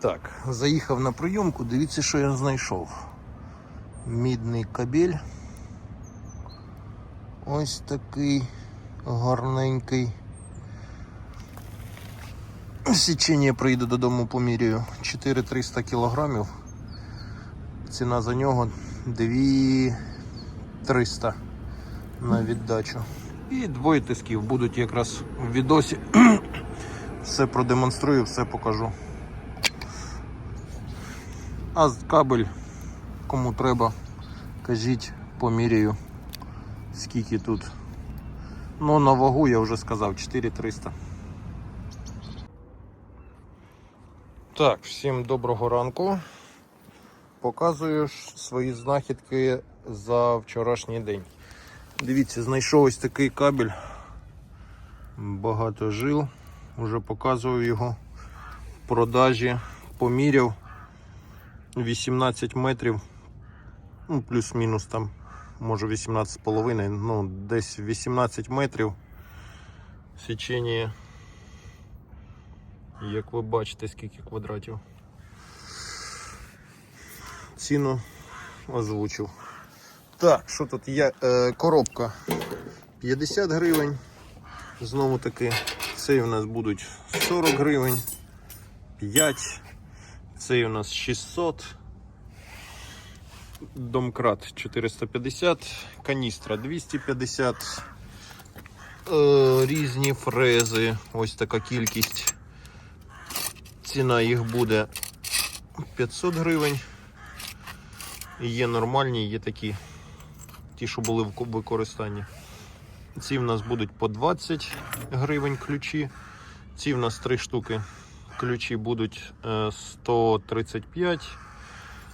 Так, заїхав на прийомку, дивіться, що я знайшов. Мідний кабель. Ось такий гарненький. Січення прийде додому поміряю. 4300 кілограмів. Ціна за нього 2300 на віддачу. І двоє тисків будуть якраз в відосі. Все продемонструю, все покажу. А кабель, кому треба, кажіть, поміряю, скільки тут. Ну, на вагу я вже сказав 4300. Так, всім доброго ранку. Показую свої знахідки за вчорашній день. Дивіться, знайшов ось такий кабель. Багато жил. Уже показував його в продажі. Поміряв 18 метрів. Ну, плюс-мінус там, може 18,5, ну, десь 18 метрів. Січення, як ви бачите, скільки квадратів. Ціну озвучив. Так, що тут є? Е, коробка 50 гривень. Знову таки, цей у нас будуть 40 гривень, 5, цей у нас 600, домкрат 450, каністра 250, е, різні фрези, ось така кількість. Ціна їх буде 500 гривень. Є нормальні, є такі, ті, що були в використанні. Ці в нас будуть по 20 гривень ключі. Ці в нас три штуки. Ключі будуть е, 135.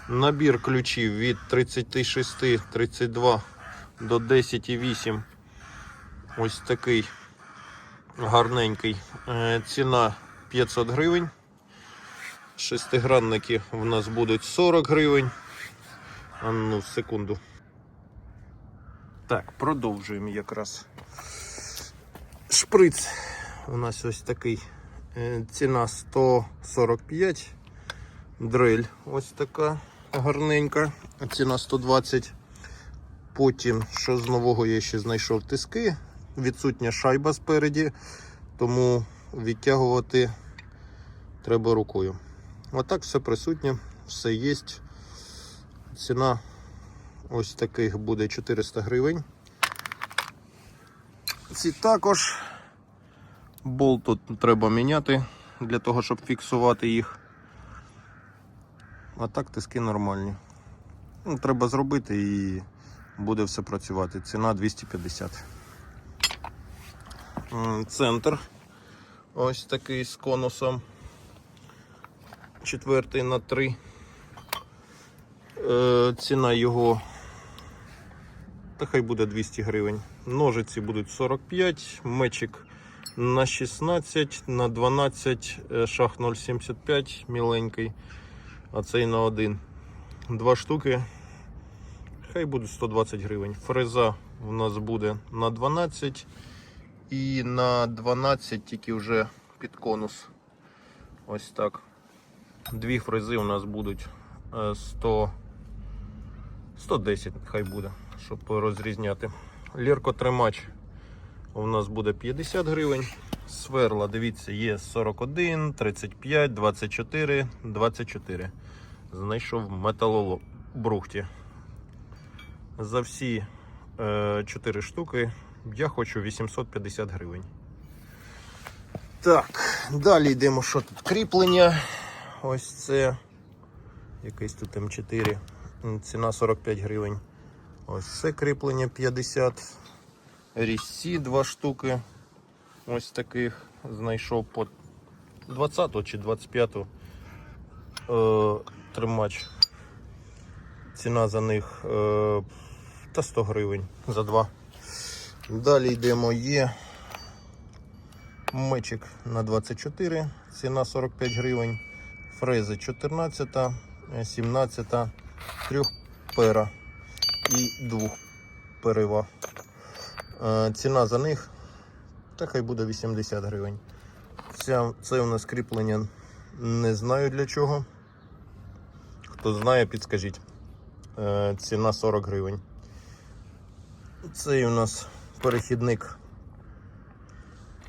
Набір ключів від 36, 32 до 10,8. Ось такий гарненький. Е, Ціна 500 гривень. Шестигранники в нас будуть 40 гривень. А ну, секунду. Так, продовжуємо якраз. Шприц у нас ось такий. Е, Ціна 145. Дрель ось така гарненька. Ціна 120. Потім, що з нового я ще знайшов тиски. Відсутня шайба спереді, тому відтягувати треба рукою. Отак все присутнє, все є. Ціна ось таких буде 400 гривень. Ці також болт тут треба міняти для того, щоб фіксувати їх. А так тиски нормальні. Ну, треба зробити і буде все працювати. Ціна 250. Центр. Ось такий з конусом. Четвертий на 3. Е, ціна його та хай буде 200 гривень. Ножиці будуть 45, мечик на 16, на 12, е, шах 0,75 міленький, а цей на 1. Два штуки. Хай буде 120 гривень. Фреза у нас буде на 12 і на 12 тільки вже під конус. Ось так. Дві фрези у нас будуть е, 100. 110 хай буде, щоб розрізняти. Ліркотримач у нас буде 50 гривень. Сверла, дивіться, є 41, 35, 24, 24. Знайшов металобрухті. За всі е, 4 штуки я хочу 850 гривень. Так, далі йдемо, що тут кріплення. Ось це якийсь тут М4. Ціна 45 гривень. Ось це кріплення 50. Різці два штуки. Ось таких знайшов по 20 чи 25 е, тримач. Ціна за них е, та 100 гривень за два. Далі йдемо є мечик на 24, ціна 45 гривень. Фрези 14, е, 17, трьох пера і двох перива. Е, Ціна за них та хай буде 80 гривень. Ця, це у нас кріплення Не знаю для чого. Хто знає, підскажіть. Е, ціна 40 гривень. Цей у нас перехідник.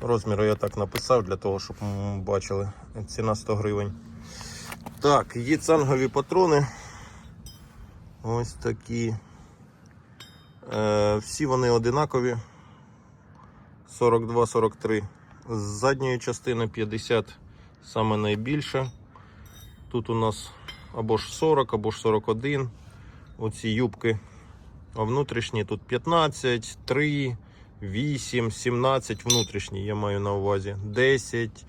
Розміру я так написав для того, щоб бачили. Ціна 100 гривень. Так, є цангові патрони. Ось такі. Е, всі вони одинакові. 42-43. З задньої частини 50 саме найбільше. Тут у нас або ж 40, або ж 41. Оці юбки. А внутрішні тут 15, 3, 8, 17 внутрішні, я маю на увазі. 10,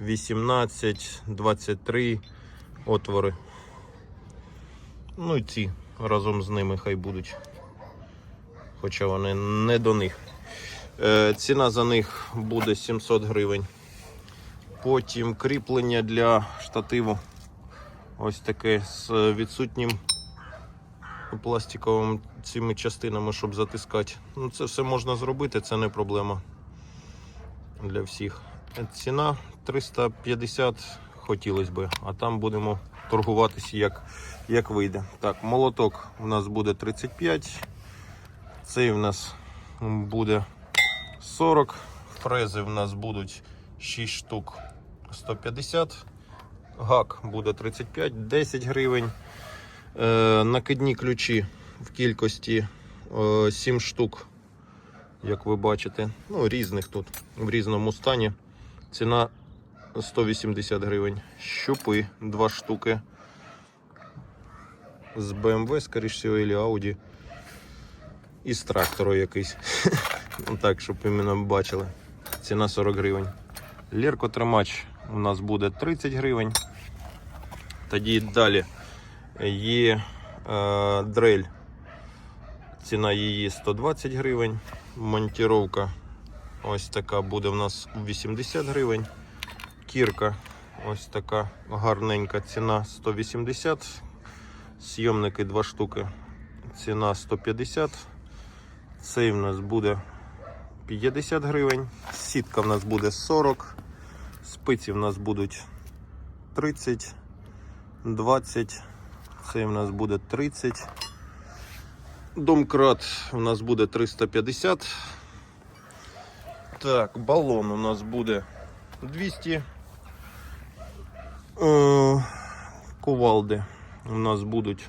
18, 23 отвори. Ну і ці разом з ними хай будуть. Хоча вони не до них. Е, ціна за них буде 700 гривень. Потім кріплення для штативу. Ось таке з відсутнім пластиковими цими частинами, щоб затискати. Ну, це все можна зробити, це не проблема для всіх. Ціна 350 хотілося би, а там будемо торгуватися як, як вийде. Так, молоток у нас буде 35, цей у нас буде 40, фрези в нас будуть 6 штук 150, гак буде 35, 10 гривень. Е, накидні ключі в кількості е, 7 штук, як ви бачите. Ну, різних тут, в різному стані. Ціна 180 гривень. Щупи 2 штуки. З BMW, скоріш всього, або Audi. І з трактору якийсь. Ну, Так, щоб іменно бачили. Ціна 40 гривень. Ліркотримач у нас буде 30 гривень. Тоді далі є е, дрель. Ціна її 120 гривень. Монтіровка ось така буде у нас 80 гривень. Кірка ось така гарненька. Ціна 180. Сйомники 2 штуки. Ціна 150. Цей в нас буде 50 гривень. Сітка в нас буде 40. Спиці в нас будуть 30, 20. Цей в нас буде 30. Домкрат у нас буде 350. Так, балон у нас буде 200. Е, Кувалди у нас будуть.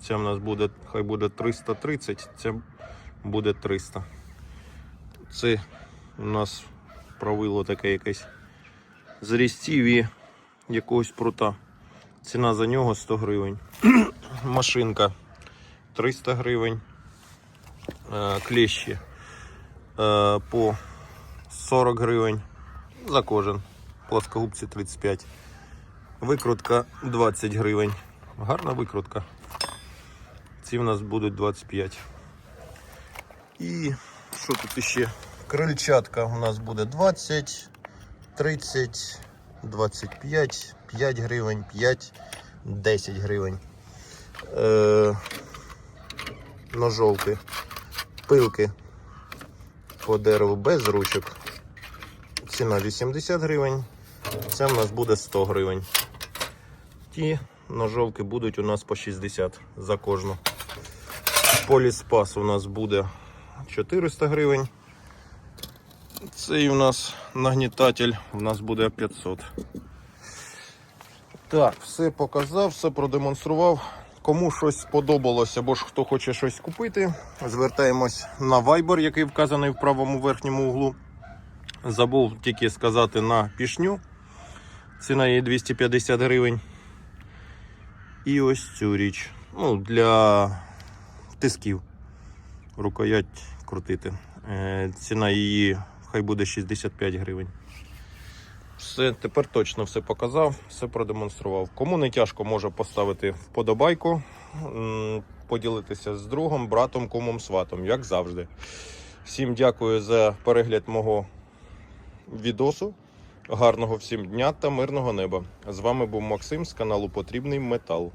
Це у нас буде, хай буде 330, це буде 300. Це у нас правило таке якесь з різців і якогось прута. Ціна за нього 100 гривень. Машинка 300 гривень. Е, Клещі е, по 40 гривень за кожен. Плоскогубці 35. Викрутка 20 гривень. Гарна викрутка. Ці в нас будуть 25. І що тут іще? Крильчатка у нас буде 20, 30, 25, 5 гривень, 5, 10 гривень. Е, ножовки, пилки по дереву без ручок. Ціна 80 гривень. Це в нас буде 100 гривень. Ті ножовки будуть у нас по 60 за кожну. Поліспас у нас буде 400 гривень. Цей у нас нагнітатель у нас буде 500. Так, все показав, все продемонстрував. Кому щось сподобалось або ж хто хоче щось купити, звертаємось на Viber, який вказаний в правому верхньому углу. Забув тільки сказати на пішню. Ціна її 250 гривень. І ось цю річ. Ну, для тисків. Рукоять крутити. Е, ціна її хай буде 65 гривень. Все, тепер точно все показав, все продемонстрував. Кому не тяжко, може поставити вподобайку, поділитися з другом, братом, кумом, сватом, як завжди. Всім дякую за перегляд мого відосу. Гарного всім дня та мирного неба. З вами був Максим з каналу Потрібний Метал.